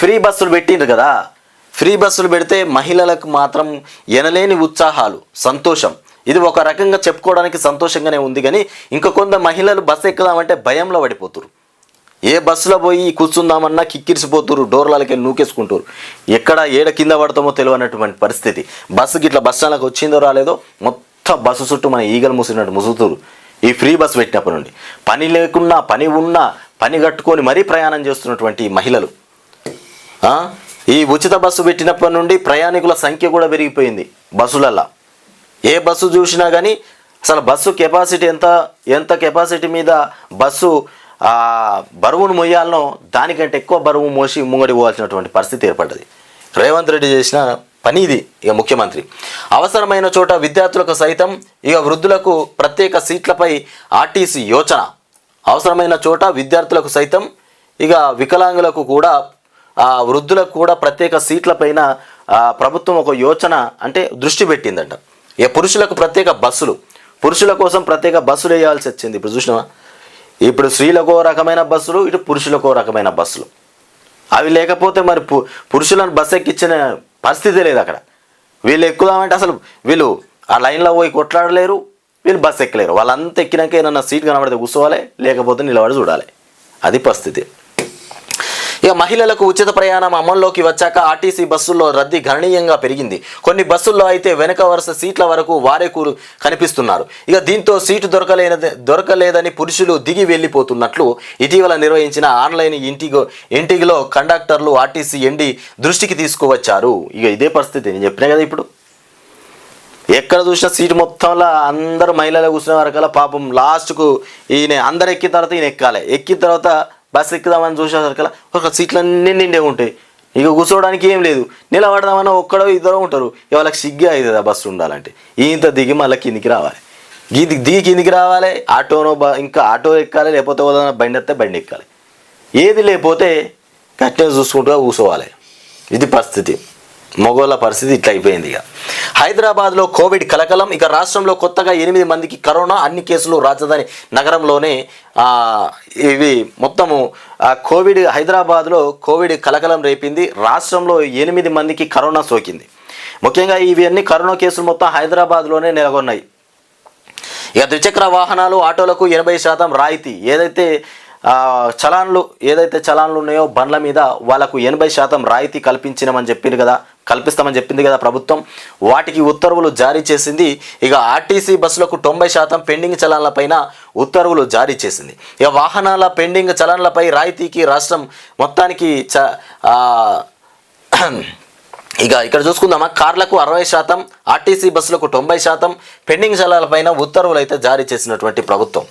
Free బస్సులు పెట్టిండ్రు కదా. ఫ్రీ బస్సులు పెడితే మహిళలకు మాత్రం ఎనలేని ఉత్సాహాలు సంతోషం. ఇది ఒక రకంగా చెప్పుకోవడానికి సంతోషంగానే ఉంది కానీ ఇంకా కొంత మహిళలు బస్సు ఎక్కుదామంటే భయంలో పడిపోతురు ఏ బస్సులో పోయి కూర్చుందామన్నా కిక్కిరిసిపోతురు డోర్లకి నూకేసుకుంటారు ఎక్కడ ఏడ కింద పడతామో తెలియనటువంటి పరిస్థితి. బస్సుకి ఇట్లా బస్ స్టాండ్కి వచ్చిందో రాలేదో మొత్తం బస్సు చుట్టూ మన ఈగలు మూసినట్టు ముసుగుతురు ఈ ఫ్రీ బస్ పెట్టినప్పటి నుండి. పని లేకున్నా పని ఉన్నా పని కట్టుకొని మరీ ప్రయాణం చేస్తున్నటువంటి మహిళలు. ఈ ఉచిత బస్సు పెట్టినప్పటి నుండి ప్రయాణికుల సంఖ్య కూడా పెరిగిపోయింది బస్సులల్లో. ఏ బస్సు చూసినా కానీ అసలు బస్సు కెపాసిటీ ఎంత ఎంత కెపాసిటీ మీద బస్సు బరువును మొయ్యాలనో దానికంటే ఎక్కువ బరువు మోసి ముంగడి పోవాల్సినటువంటి పరిస్థితి ఏర్పడ్డది. రేవంత్ రెడ్డి చేసిన పని ఇది ఇక ముఖ్యమంత్రి. అవసరమైన చోట విద్యార్థులకు సైతం ఇక వృద్ధులకు ప్రత్యేక సీట్లపై ఆర్టీసీ యోచన. అవసరమైన చోట విద్యార్థులకు సైతం ఇక వికలాంగులకు కూడా వృద్ధులకు కూడా ప్రత్యేక సీట్లపైన పైన ప్రభుత్వం ఒక యోచన అంటే దృష్టి పెట్టిందంట. ఇక పురుషులకు ప్రత్యేక బస్సులు. పురుషుల కోసం ప్రత్యేక బస్సులు వేయాల్సి వచ్చింది. ఇప్పుడు చూసినావా? ఇప్పుడు స్త్రీలకు రకమైన బస్సులు ఇటు పురుషులకు రకమైన బస్సులు. అవి లేకపోతే మరి పు పురుషులను బస్సు ఎక్కించిన పరిస్థితి లేదు అక్కడ. వీళ్ళు ఎక్కుదామంటే అసలు వీళ్ళు ఆ లైన్లో పోయి కొట్లాడలేరు వీళ్ళు బస్సు ఎక్కలేరు. వాళ్ళంతా ఎక్కినాక ఏమన్నా సీట్ కనబడితే కూర్చోవాలి లేకపోతే నిలబడి చూడాలి. అది పరిస్థితి. ఇక మహిళలకు ఉచిత ప్రయాణం అమల్లోకి వచ్చాక ఆర్టీసీ బస్సుల్లో రద్దీ గణనీయంగా పెరిగింది. కొన్ని బస్సుల్లో అయితే వెనుక వరుస సీట్ల వరకు వారే కూరు కనిపిస్తున్నారు. ఇక దీంతో సీటు దొరకలేనది దొరకలేదని పురుషులు దిగి వెళ్ళిపోతున్నట్లు ఇటీవల నిర్వహించిన ఆన్లైన్ ఇంటిగో ఇంటిగిలో కండక్టర్లు ఆర్టీసీ ఎండి దృష్టికి తీసుకువచ్చారు. ఇక ఇదే పరిస్థితి నేను చెప్పినా కదా ఇప్పుడు. ఎక్కడ చూసినా సీటు మొత్తంలో అందరూ మహిళలు కూర్చున్న వరకల్లా పాపం లాస్ట్కు ఈయన అందరు ఎక్కిన తర్వాత ఈయన ఎక్కాలి. ఎక్కిన తర్వాత బస్సు ఎక్కుదామని చూసేసరికల్లా ఒక సీట్లన్నీ నిండే ఉంటాయి. ఇక కూర్చోవడానికి ఏం లేదు. నిలబడదామన్నా ఒక్కడో ఇద్దరు ఉంటారు. ఇవాళకి సిగ్గా సిగ్గే అవుతుంది ఆ బస్సు ఉండాలంటే. ఇంత దిగి మళ్ళీ కిందికి రావాలి. దిగి దిగి కిందికి రావాలి. ఆటోనో ఇంకా ఆటో ఎక్కాలి లేకపోతే ఏదైనా బండి వస్తే బండి ఎక్కాలి. ఏది లేకపోతే కట్టిన చూసుకుంటూ కూర్చోవాలి. ఇది పరిస్థితి. మొగోళ్ళ పరిస్థితి ఇట్లా అయిపోయింది ఇక. హైదరాబాద్లో కోవిడ్ కలకలం ఇక రాష్ట్రంలో కొత్తగా ఎనిమిది మందికి కరోనా అన్ని కేసులు రాజధాని నగరంలోనే ఇవి మొత్తము కోవిడ్ హైదరాబాద్లో కోవిడ్ కలకలం రేపింది రాష్ట్రంలో ఎనిమిది మందికి కరోనా సోకింది. ముఖ్యంగా ఇవన్నీ కరోనా కేసులు మొత్తం హైదరాబాద్లోనే నెలకొన్నాయి. ఇక ద్విచక్ర వాహనాలు ఆటోలకు ఎనభై శాతం రాయితీ ఏదైతే చలాన్లు ఏదైతే చలాన్లు ఉన్నాయో బండ్ల మీద వాళ్ళకు ఎనభై శాతం రాయితీ కల్పించినామని చెప్పింది కదా కల్పిస్తామని చెప్పింది కదా ప్రభుత్వం. వాటికి ఉత్తర్వులు జారీ చేసింది. ఇక ఆర్టీసీ బస్సులకు తొంభై శాతం పెండింగ్ చలాన్లపైన ఉత్తర్వులు జారీ చేసింది. ఇక వాహనాల పెండింగ్ చలాన్లపై రాయితీకి రాష్ట్రం మొత్తానికి చ ఇక ఇక్కడ చూసుకుందామా. కార్లకు అరవై శాతం ఆర్టీసీ బస్సులకు తొంభై శాతం పెండింగ్ చలాలపైన ఉత్తర్వులు అయితే జారీ చేసినటువంటి ప్రభుత్వం.